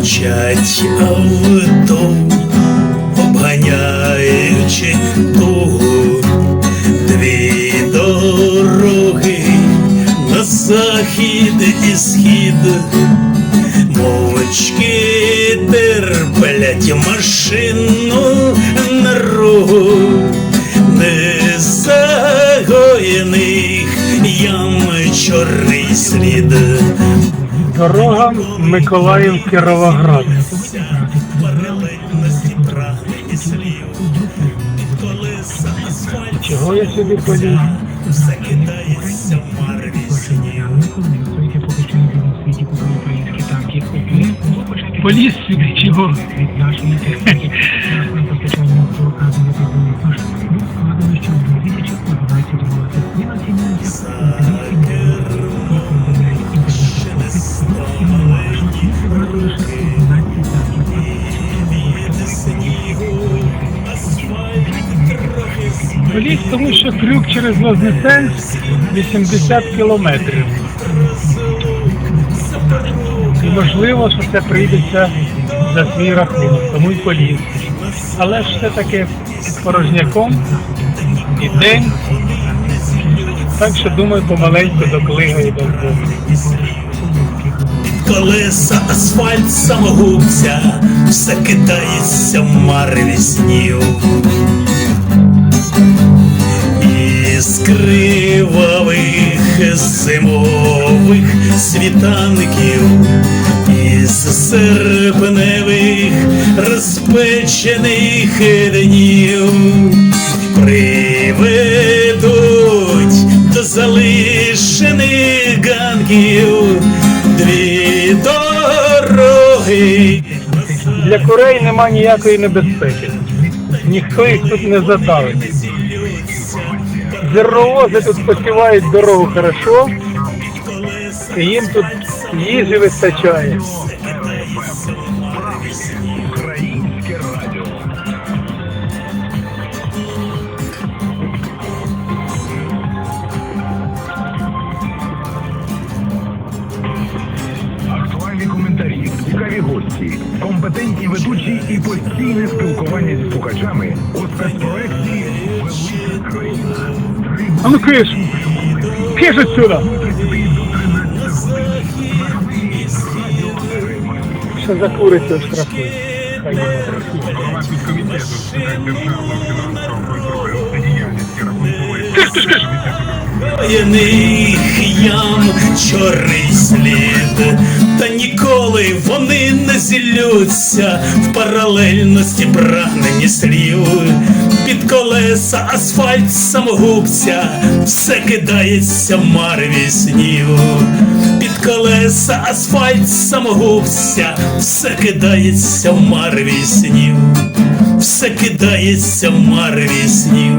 Мчать авто, обганяючи тугу, дві дороги на захід і схід, мовчки терплять машину на рогу, незагоєних ям чорний слід. Дорога Миколаїв Кіровоград. Чого я сюди поліз? все лише 11 танків. Поліз, тому що крюк через Вознесенськ 80 кілометрів. Можливо, що це прийдеться за свій рахунок, тому й поліз. Але ж все-таки під порожняком і день. Так що думаю, помаленьку доклигає до Бога. Колеса асфальт самогубця, все кидається в марві снів. Із кривавих зимових світанків, серпневих розпечених днів приведуть до залишених ганків дві дороги. Для курей нема ніякої небезпеки. Ніхто їх тут не задавить. Зерновози тут спочивають дорогу хорошо, і їм тут їжі вистачає. Актуальні коментарі, цікаві гості, компетентні ведучі і постійне спілкування зі слухачами у спецпроекті «Велика країна». А ну киш! Киш отсюда! Що за курицю штрафує? Хай. Голова ям чорний слід, та ніколи вони не зіллються в паралельності прагнені слів. Під колеса асфальт самогубця, все кидається в марві снів. Колеса асфальт самогубця, все кидається в марві снів, все кидається в марві снів.